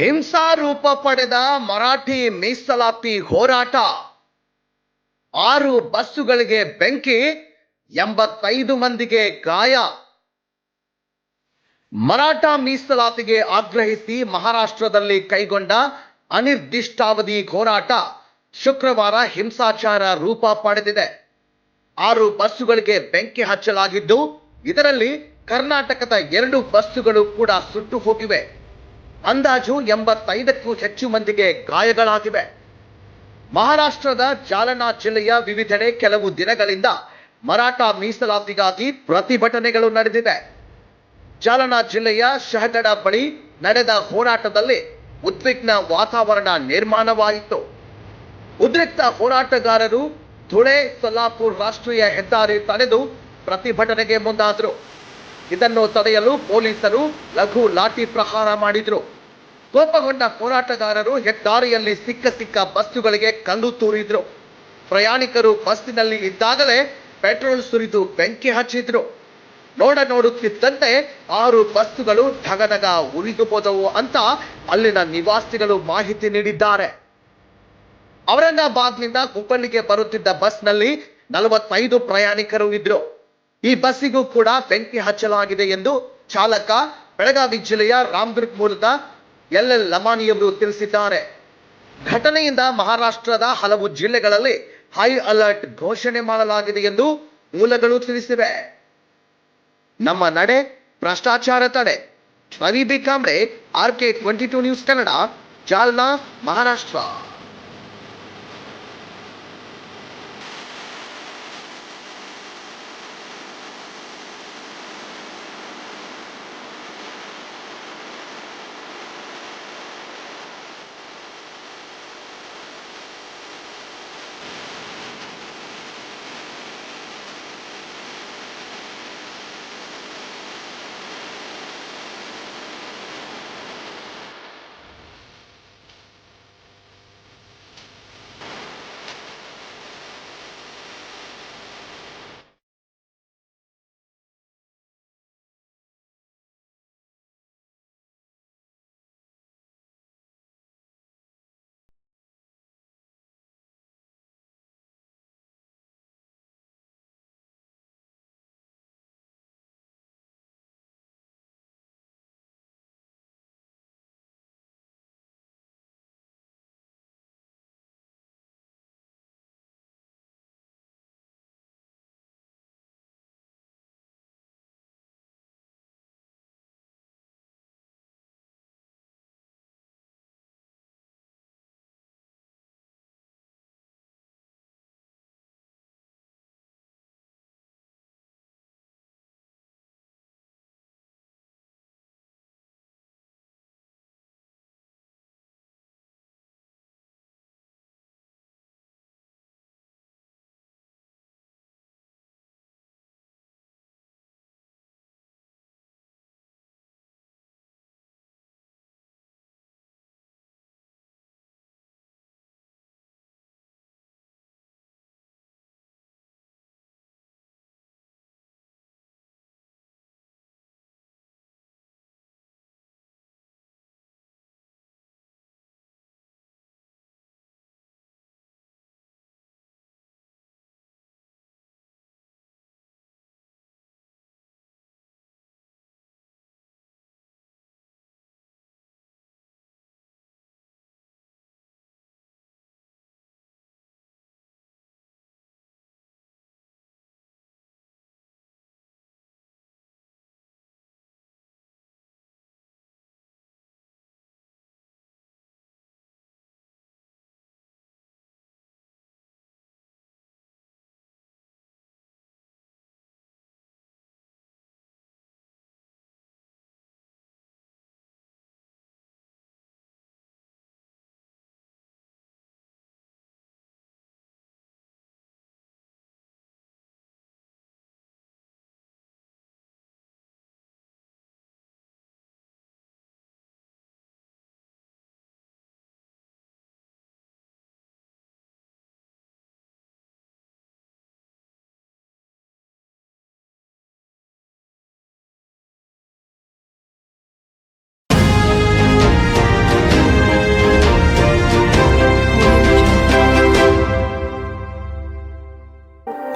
ಹಿಂಸಾ ರೂಪ ಪಡೆದ ಮರಾಠಿ ಮೀಸಲಾತಿ ಹೋರಾಟ. ಆರು ಬಸ್ಸುಗಳಿಗೆ ಬೆಂಕಿ, ಎಂಬತ್ತೈದು ಮಂದಿಗೆ ಗಾಯ. ಮರಾಠ ಮೀಸಲಾತಿಗೆ ಆಗ್ರಹಿಸಿ ಮಹಾರಾಷ್ಟ್ರದಲ್ಲಿ ಕೈಗೊಂಡ ಅನಿರ್ದಿಷ್ಟಾವಧಿ ಹೋರಾಟ ಶುಕ್ರವಾರ ಹಿಂಸಾಚಾರ ರೂಪ ಪಡೆದಿದೆ. ಆರು ಬಸ್ಸುಗಳಿಗೆ ಬೆಂಕಿ ಹಚ್ಚಲಾಗಿದ್ದು, ಇದರಲ್ಲಿ ಕರ್ನಾಟಕದ ಎರಡು ಬಸ್ಸುಗಳು ಕೂಡ ಸುಟ್ಟು ಹೋಗಿವೆ. ಅಂದಾಜು ಎಂಬತ್ತೈದಕ್ಕೂ ಹೆಚ್ಚು ಮಂದಿಗೆ ಗಾಯಗಳಾಗಿವೆ. ಮಹಾರಾಷ್ಟ್ರದ ಜಾಲನಾ ಜಿಲ್ಲೆಯ ವಿವಿಧೆಡೆ ಕೆಲವು ದಿನಗಳಿಂದ ಮರಾಠ ಮೀಸಲಾತಿಗಾಗಿ ಪ್ರತಿಭಟನೆಗಳು ನಡೆದಿವೆ. ಜಾಲನಾ ಜಿಲ್ಲೆಯ ಶಹಗಡ ಬಳಿ ನಡೆದ ಹೋರಾಟದಲ್ಲಿ ಉದ್ವಿಗ್ನ ವಾತಾವರಣ ನಿರ್ಮಾಣವಾಯಿತು. ಉದ್ರಿಕ್ತ ಹೋರಾಟಗಾರರು ಧುಳೆ, ಸೊಲ್ಲಾಪುರ್ ರಾಷ್ಟ್ರೀಯ ಹೆದ್ದಾರಿ ತಡೆದು ಪ್ರತಿಭಟನೆಗೆ ಮುಂದಾದರು. ಇದನ್ನು ತಡೆಯಲು ಪೊಲೀಸರು ಲಘು ಲಾಠಿ ಪ್ರಹಾರ ಮಾಡಿದ್ರು. ಕೋಪಗೊಂಡ ಹೋರಾಟಗಾರರು ಹೆದ್ದಾರಿಯಲ್ಲಿ ಸಿಕ್ಕ ಸಿಕ್ಕ ಬಸ್ಸುಗಳಿಗೆ ಕಲ್ಲು ತೂರಿದ್ರು. ಪ್ರಯಾಣಿಕರು ಬಸ್ಸಿನಲ್ಲಿ ಇದ್ದಾಗಲೇ ಪೆಟ್ರೋಲ್ ಸುರಿದು ಬೆಂಕಿ ಹಚ್ಚಿದ್ರು. ನೋಡ ನೋಡುತ್ತಿದ್ದಂತೆ ಆರು ಬಸ್ಸುಗಳು ಢಗಢಗ ಉರಿದು ಹೋದವು ಅಂತ ಅಲ್ಲಿನ ನಿವಾಸಿಗಳು ಮಾಹಿತಿ ನೀಡಿದ್ದಾರೆ. ಔರಂಗಾಬಾದ್ನಿಂದ ಹುಬ್ಬಳ್ಳಿಗೆ ಬರುತ್ತಿದ್ದ ಬಸ್ನಲ್ಲಿ ನಲವತ್ತೈದು ಪ್ರಯಾಣಿಕರು ಇದ್ರು. ಈ ಬಸ್ಸಿಗೂ ಕೂಡ ಬೆಂಕಿ ಹಚ್ಚಲಾಗಿದೆ ಎಂದು ಚಾಲಕ ಬೆಳಗಾವಿ ಜಿಲ್ಲೆಯ ರಾಮದುರ್ಗ್ ಮೂಲದ ಎಲ್ ಎಲ್ ಲಮಾನಿಯವರು ತಿಳಿಸಿದ್ದಾರೆ. ಘಟನೆಯಿಂದ ಮಹಾರಾಷ್ಟ್ರದ ಹಲವು ಜಿಲ್ಲೆಗಳಲ್ಲಿ ಹೈ ಅಲರ್ಟ್ ಘೋಷಣೆ ಮಾಡಲಾಗಿದೆ ಎಂದು ಮೂಲಗಳು ತಿಳಿಸಿವೆ. ನಮ್ಮ ನಡೆ, ಭ್ರಷ್ಟಾಚಾರ ತಡೆ B Kamble R K twenty two news Kannada, Jalna, Maharashtra.